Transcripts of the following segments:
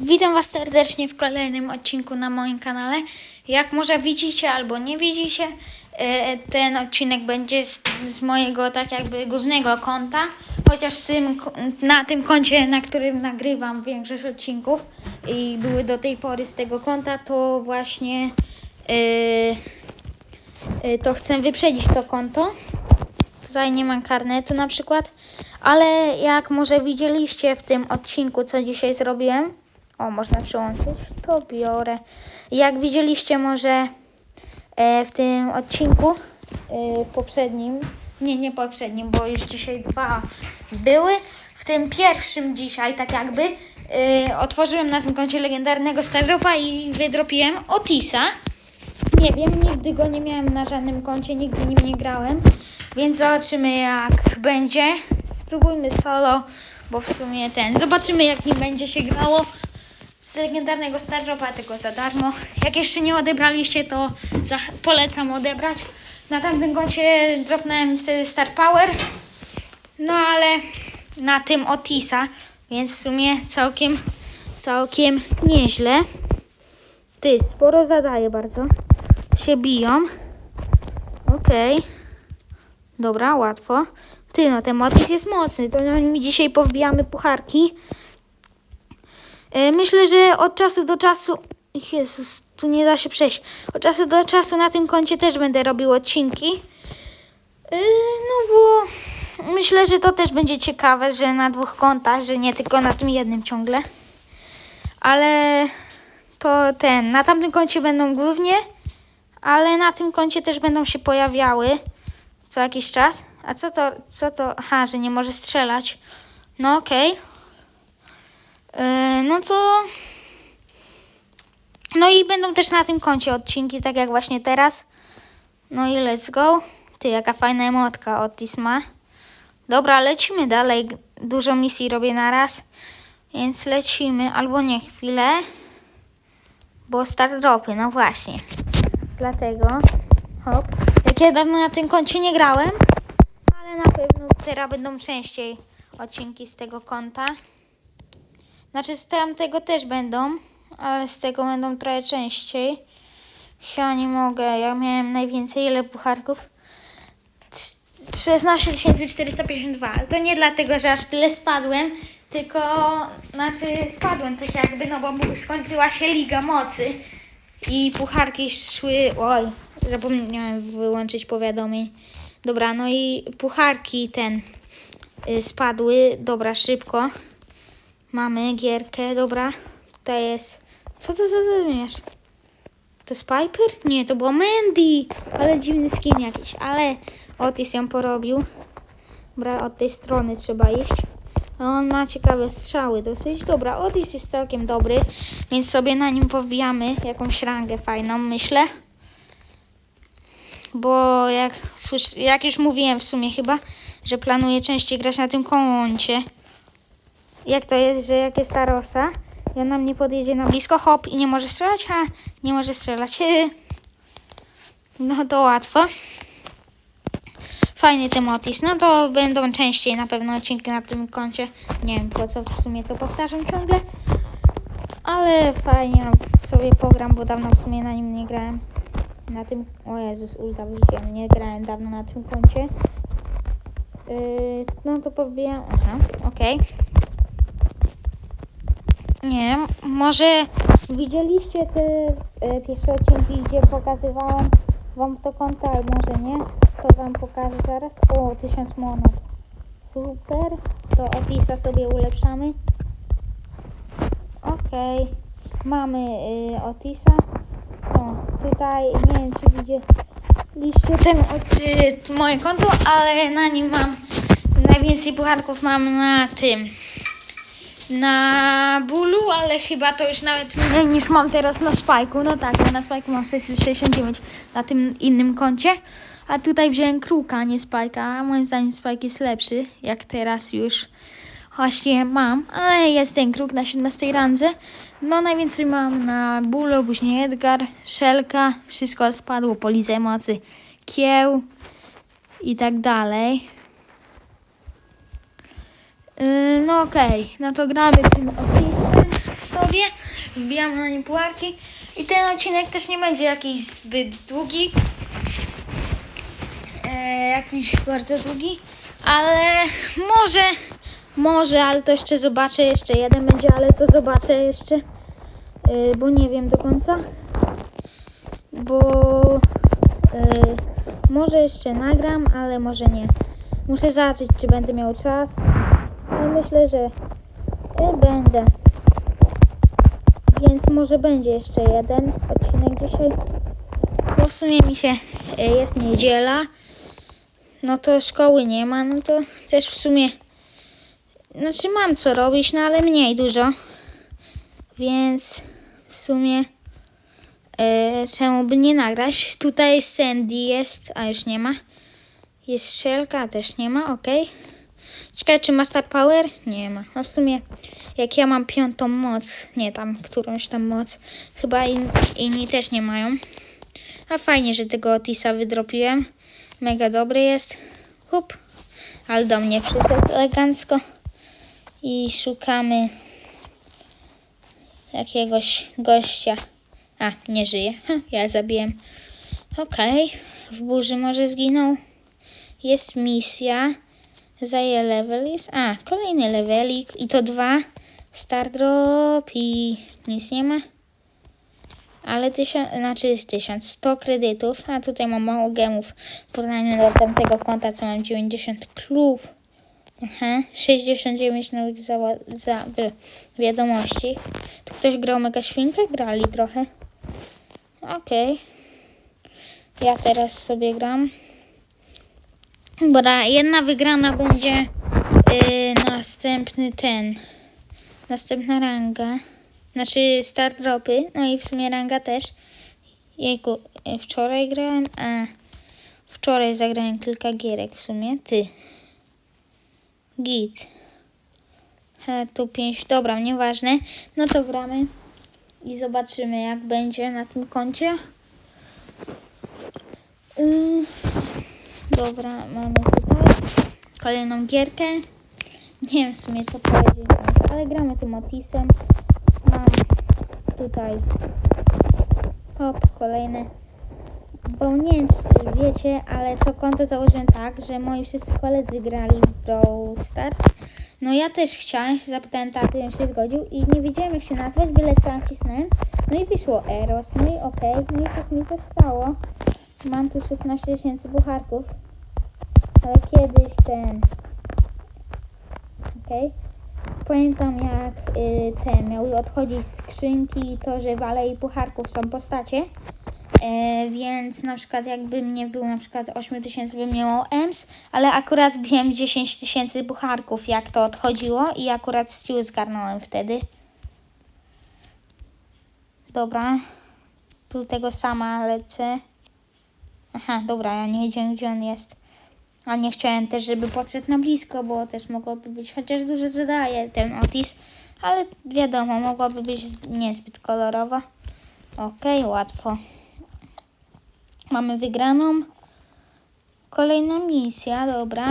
Witam Was serdecznie w kolejnym odcinku na moim kanale. Jak może widzicie albo nie widzicie, e, ten odcinek będzie z, z mojego tak jakby głównego konta, chociaż tym, na tym koncie, na którym nagrywam większość odcinków i były do tej pory z tego konta, to właśnie e, to chcę wyprzedzić to konto. Tutaj nie mam karnetu na przykład, ale jak może widzieliście w tym odcinku, co dzisiaj zrobiłem, o, można przyłączyć, to biorę. Jak widzieliście może e, w tym odcinku, e, poprzednim, nie, nie poprzednim, bo już dzisiaj dwa były, w tym pierwszym dzisiaj, tak jakby, e, otworzyłem na tym koncie legendarnego Stardropa i wydropiłem Otisa. Nie wiem, nigdy go nie miałem na żadnym koncie, nigdy nim nie grałem, więc zobaczymy jak będzie. Spróbujmy solo, bo w sumie ten. Zobaczymy jak nim będzie się grało. Z legendarnego Star Dropa, tylko za darmo. Jak jeszcze nie odebraliście, to za, polecam odebrać. Na tamtym koncie dropnąłem Star Power, no ale na tym Otisa, więc w sumie całkiem, całkiem nieźle. Ty, sporo zadaje bardzo. Się biją. Okej. Dobra, łatwo. Ty, no ten Motis jest mocny. To nim dzisiaj powbijamy pucharki. E, Myślę, że od czasu do czasu... Jezus, tu nie da się przejść. Od czasu do czasu na tym koncie też będę robił odcinki. E, No bo myślę, że to też będzie ciekawe, że na dwóch kontach, że nie tylko na tym jednym ciągle. Ale to ten, na tamtym koncie będą głównie, ale na tym koncie też będą się pojawiały co jakiś czas. A co to, co to, aha, że nie może strzelać. No okej. Yy, no to, no i będą też na tym koncie odcinki, tak jak właśnie teraz. No i let's go. Ty, jaka fajna emotka Otis ma. Dobra, lecimy dalej. Dużo misji robię na raz. Więc lecimy, albo nie chwilę. Bo start dropy, no właśnie. Dlatego, hop. Jak ja dawno na tym koncie nie grałem, ale na pewno teraz będą częściej odcinki z tego konta. Znaczy z tamtego też będą, ale z tego będą trochę częściej. Ja nie mogę, ja miałem najwięcej, ile pucharków? 16 452. To nie dlatego, że aż tyle spadłem, tylko znaczy spadłem tak jakby, no bo skończyła się Liga Mocy i pucharki szły. Oj, zapomniałem wyłączyć powiadomień. Dobra, no i pucharki ten y, spadły. Dobra, szybko. Mamy gierkę, dobra. Tutaj jest. Co to za zmierz? To jest Piper? Nie, to było Mandy. Ale dziwny skin jakiś. Ale Otis ją porobił. Dobra, od tej strony trzeba iść. On ma ciekawe strzały dosyć. Dobra, Otis jest całkiem dobry, więc sobie na nim powbijamy jakąś rangę fajną, myślę. Bo jak, jak już mówiłem w sumie chyba, że planuję częściej grać na tym koncie. Jak to jest, że jak jest ta rosa i ona mnie podjedzie na blisko, hop i nie może strzelać, a nie może strzelać. No to łatwo. Fajny ten Otis. No to będą częściej na pewno odcinki na tym koncie. Nie wiem po co w sumie to powtarzam ciągle. Ale fajnie sobie pogram, bo dawno w sumie na nim nie grałem. Na tym. O Jezus, ulta wrzuciłem. Nie grałem dawno na tym koncie. Yy, no to powbijam. Aha, okej. Nie może widzieliście te e, pierwsze odcinki, gdzie pokazywałam wam to konto, ale może nie. To wam pokażę zaraz. O, 1000 monet. Super. To Otisa sobie ulepszamy. Okej. Mamy y, Otisa. O, tutaj nie wiem czy widzieliście ten y, moje konto, ale na nim mam najwięcej pucharków mam na tym na bólu, ale chyba to już nawet mniej niż mam teraz na spajku. No tak, ja na spajku mam 669 na tym innym koncie. A tutaj wziąłem kruka, a nie spajka. Moim zdaniem spajk jest lepszy, jak teraz już właśnie mam. Ale jest ten kruk na 17 randze. No najwięcej mam na bólu, później Edgar, Szelka. Wszystko spadło po lidze mocy. Kieł i tak dalej. Yy, no okej, no to gramy tym opisem sobie. wbijamy na nim puarki. I ten odcinek też nie będzie jakiś zbyt długi. E, jakiś bardzo długi. Ale może, może, ale to jeszcze zobaczę. Jeszcze jeden będzie, ale to zobaczę jeszcze. E, bo nie wiem do końca. Bo e, może jeszcze nagram, ale może nie. Muszę zobaczyć, czy będę miał czas. Myślę, że będę. Więc może będzie jeszcze jeden odcinek dzisiaj. Bo w sumie mi się e, jest niedziela. No to szkoły nie ma, no to też w sumie. Znaczy mam co robić, no ale mniej dużo. Więc w sumie e, czemu by nie nagrać. Tutaj Sandy jest, a już nie ma. Jest Szelka, też nie ma, ok. Ciekawe, czy ma Star Power? Nie ma. No w sumie, jak ja mam piątą moc, nie tam, którąś tam moc, chyba in, inni też nie mają. A fajnie, że tego Otisa wydropiłem. Mega dobry jest. Hup. Ale do mnie przyszedł elegancko. I szukamy jakiegoś gościa. A, nie żyje. Ja zabiłem. Okej. W burzy może zginął. Jest misja. Zaje level jest. A, kolejny levelik. I to dwa. Star drop i nic nie ma. Ale tysiąc, znaczy tysiąc, 100 kredytów, a tutaj mam mało gemów w porównaniu do tamtego konta, co mam 90 klub. Aha, 69 nowych za, za wi- wiadomości. Tu ktoś grał mega świnkę? Grali trochę. Okej. Ja teraz sobie gram. Dobra, jedna wygrana będzie yy, następny ten. Następna ranga. Znaczy start dropy. No i w sumie ranga też. Jejku, wczoraj grałem. A, wczoraj zagrałem kilka gierek w sumie. Ty. Git. Tu pięć. Dobra, nieważne. No to gramy. I zobaczymy jak będzie na tym koncie. Yy, dobra, mamy tutaj kolejną gierkę. Nie wiem w sumie co powiedzieć, ale gramy tym Otisem. Mam tutaj hop, kolejne. Bo nie wiem czy wiecie, ale to konto założyłem tak, że moi wszyscy koledzy grali w Brawl Stars. No ja też chciałem, się zapytałem taty, on się zgodził i nie wiedziałem jak się nazwać, byle sobie nacisnąłem. No i wyszło Eros, no i okej, no i tak mi zostało. Mam tu 16 tysięcy bucharków. Ale kiedyś ten... Okej. Pamiętam jak y, te miały odchodzić skrzynki i to, że w Alei Pucharków są postacie. E, więc na przykład jakbym nie był na przykład 8 tysięcy bym miał EMS, ale akurat biłem 10 tysięcy pucharków jak to odchodziło i akurat Stu zgarnąłem wtedy. Dobra. Tu tego sama lecę. Aha, dobra, ja nie wiedziałem gdzie on jest. A nie chciałem też, żeby podszedł na blisko, bo też mogłoby być, chociaż dużo zadaje ten Otis, ale wiadomo, mogłoby być niezbyt kolorowo. Okej, łatwo. Mamy wygraną. Kolejna misja, dobra.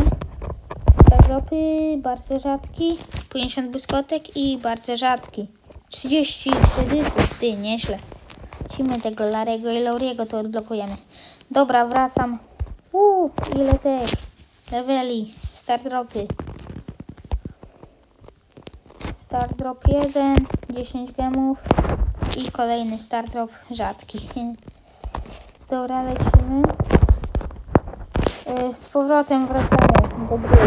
Europy bardzo rzadki, 50 błyskotek i bardzo rzadki. 30 kredytów, ty, nieźle. Lecimy tego Larego i Lauriego, to odblokujemy. Dobra, wracam. Uuu, ile tych leveli, start dropy. Start drop 1, 10 gemów i kolejny start drop rzadki. Dobra, lecimy. Y, Z powrotem wracamy do gry.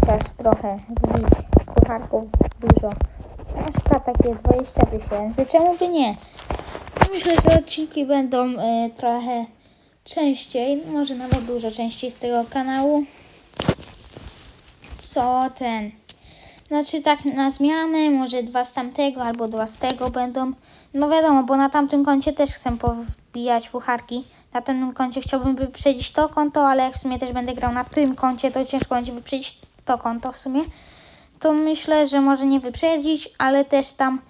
Chociaż trochę wbić pucharków dużo. Przykład takie 20 tysięcy. Czemu by nie? Myślę, że odcinki będą y, trochę częściej, może nawet dużo częściej z tego kanału. Co ten? Znaczy tak na zmianę, może dwa z tamtego albo dwa z tego będą. No wiadomo, bo na tamtym koncie też chcę powbijać pucharki. Na tym koncie chciałbym wyprzedzić to konto, ale jak w sumie też będę grał na tym koncie, to ciężko będzie wyprzedzić to konto w sumie. To myślę, że może nie wyprzedzić, ale też tam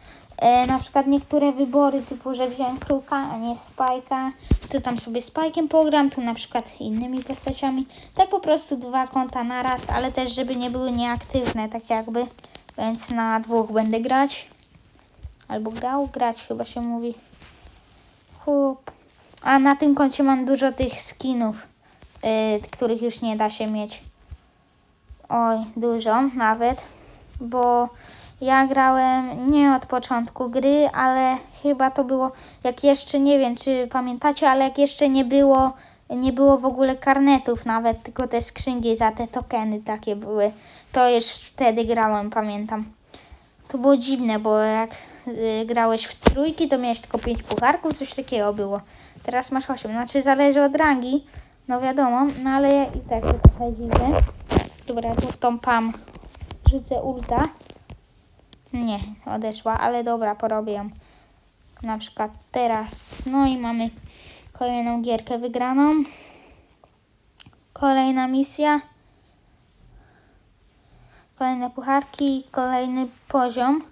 e, na przykład niektóre wybory, typu, że wziąłem kruka, a nie spajka, to tam sobie spajkiem pogram, tu na przykład innymi postaciami. Tak po prostu dwa konta na raz, ale też żeby nie były nieaktywne, tak jakby. Więc na dwóch będę grać. Albo grał, grać chyba się mówi. Chłop. A na tym koncie mam dużo tych skinów, y, których już nie da się mieć. Oj, dużo nawet, bo ja grałem nie od początku gry, ale chyba to było, jak jeszcze, nie wiem czy pamiętacie, ale jak jeszcze nie było, nie było w ogóle karnetów nawet, tylko te skrzynki za te tokeny takie były. To już wtedy grałem, pamiętam. To było dziwne, bo jak y, grałeś w trójki, to miałeś tylko pięć pucharków, coś takiego było. Teraz masz osiem, znaczy zależy od rangi, no wiadomo, no ale i tak to trochę dziwne. Dobra, tu w tą pam rzucę ulta. Nie, odeszła, ale dobra, porobię. Na przykład teraz. No i mamy kolejną gierkę wygraną. Kolejna misja. Kolejne pucharki, kolejny poziom.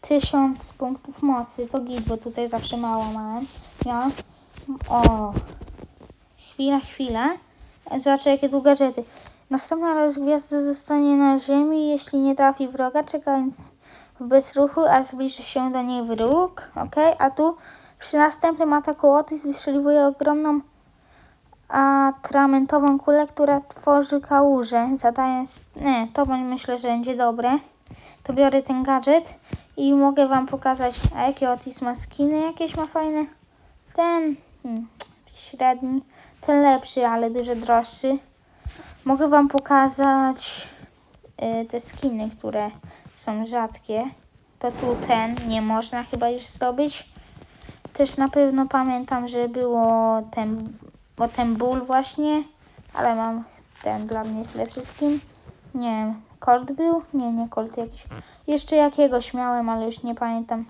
Tysiąc punktów mocy. To git, bo tutaj zawsze mało miałem. Miałam. O. Chwila, chwila. Zobaczę jakie tu gadżety. Następna rozgwiazda zostanie na ziemi, jeśli nie trafi wroga, czekając w bezruchu, aż zbliży się do niej wróg. Ok, a tu przy następnym ataku Otis wystrzeliwuje ogromną atramentową kulę, która tworzy kałużę, zadając... Nie, to myślę, że będzie dobre. To biorę ten gadżet i mogę wam pokazać, a jakie Otis ma skiny, jakieś ma fajne. Ten hmm, średni, ten lepszy, ale dużo droższy. Mogę wam pokazać y, te skiny, które są rzadkie. To tu ten nie można chyba już zdobyć. Też na pewno pamiętam, że było ten, o ten ból właśnie, ale mam ten dla mnie jest lepszy skin. Nie wiem, Colt był? Nie, nie Colt jakiś. Jeszcze jakiegoś miałem, ale już nie pamiętam.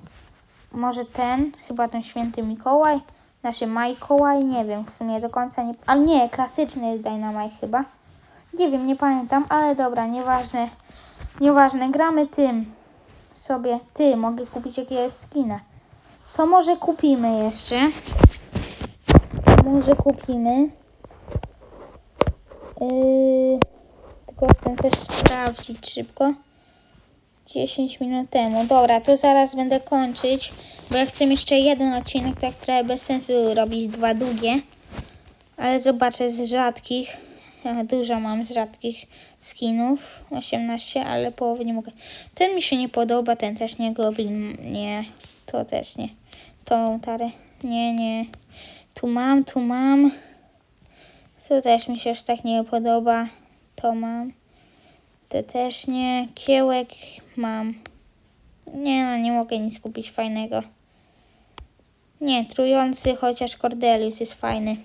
Może ten, chyba ten święty Mikołaj. Znaczy Mikołaj, nie wiem, w sumie do końca nie... Ale nie, klasyczny Dynamite chyba. Nie wiem, nie pamiętam, ale dobra, nieważne. Nieważne, gramy tym sobie. Ty, mogę kupić jakiegoś skina. To może kupimy jeszcze. Może kupimy. Yy, tylko chcę coś sprawdzić szybko. 10 minut temu. Dobra, to zaraz będę kończyć, bo ja chcę jeszcze jeden odcinek, tak trochę bez sensu robić dwa długie. Ale zobaczę z rzadkich. Dużo mam z rzadkich skinów. 18, ale połowy nie mogę. Ten mi się nie podoba, ten też nie. Goblin, nie. To też nie. Tą tarę, nie, nie. Tu mam, tu mam. To też mi się aż tak nie podoba. To mam. Te też nie. Kiełek mam. Nie no, nie mogę nic kupić fajnego. Nie, trujący, chociaż Cordelius jest fajny.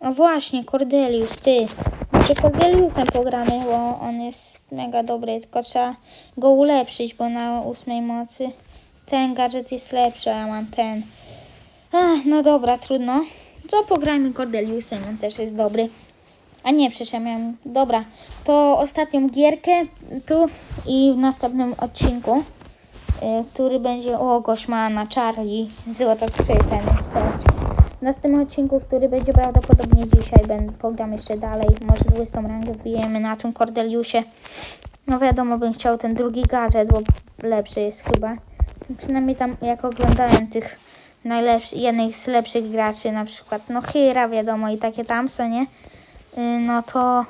O właśnie, Cordelius, ty. Może Cordeliusem pogramy, bo on jest mega dobry, tylko trzeba go ulepszyć, bo na ósmej mocy ten gadżet jest lepszy, a ja mam ten. Ach, no dobra, trudno. To pograjmy Cordeliusem, on też jest dobry. A nie, przecież ja miałem... Dobra, to ostatnią gierkę tu i w następnym odcinku, y, który będzie... O, gość ma na Charlie, złoto 3, ten. W następnym odcinku, który będzie prawdopodobnie dzisiaj, będę pogram jeszcze dalej. Może 20 rangę wbijemy na tym Cordeliusie. No wiadomo, bym chciał ten drugi gadżet, bo lepszy jest chyba. Przynajmniej tam, jak oglądałem tych najlepszych, jednych z lepszych graczy, na przykład, no Hyra, wiadomo, i takie tam są, nie? Yy, no to,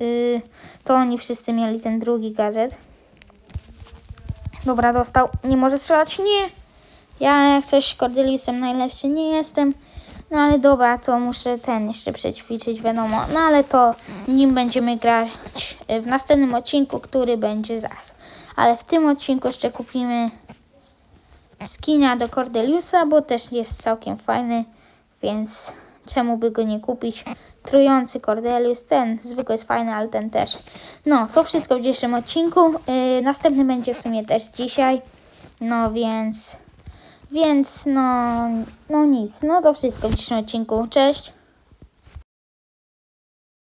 yy, to oni wszyscy mieli ten drugi gadżet. Dobra, dostał. Nie może strzelać? Nie! Ja jak coś Cordeliusem najlepszy nie jestem. No ale dobra, to muszę ten jeszcze przećwiczyć, wiadomo. No ale to nim będziemy grać w następnym odcinku, który będzie zaraz. Ale w tym odcinku jeszcze kupimy skina do Cordeliusa, bo też jest całkiem fajny, więc czemu by go nie kupić? Trujący Cordelius, ten zwykły jest fajny, ale ten też. No, to wszystko w dzisiejszym odcinku. Yy, następny będzie w sumie też dzisiaj. No więc, więc no, no nic. No to wszystko w dzisiejszym odcinku. Cześć.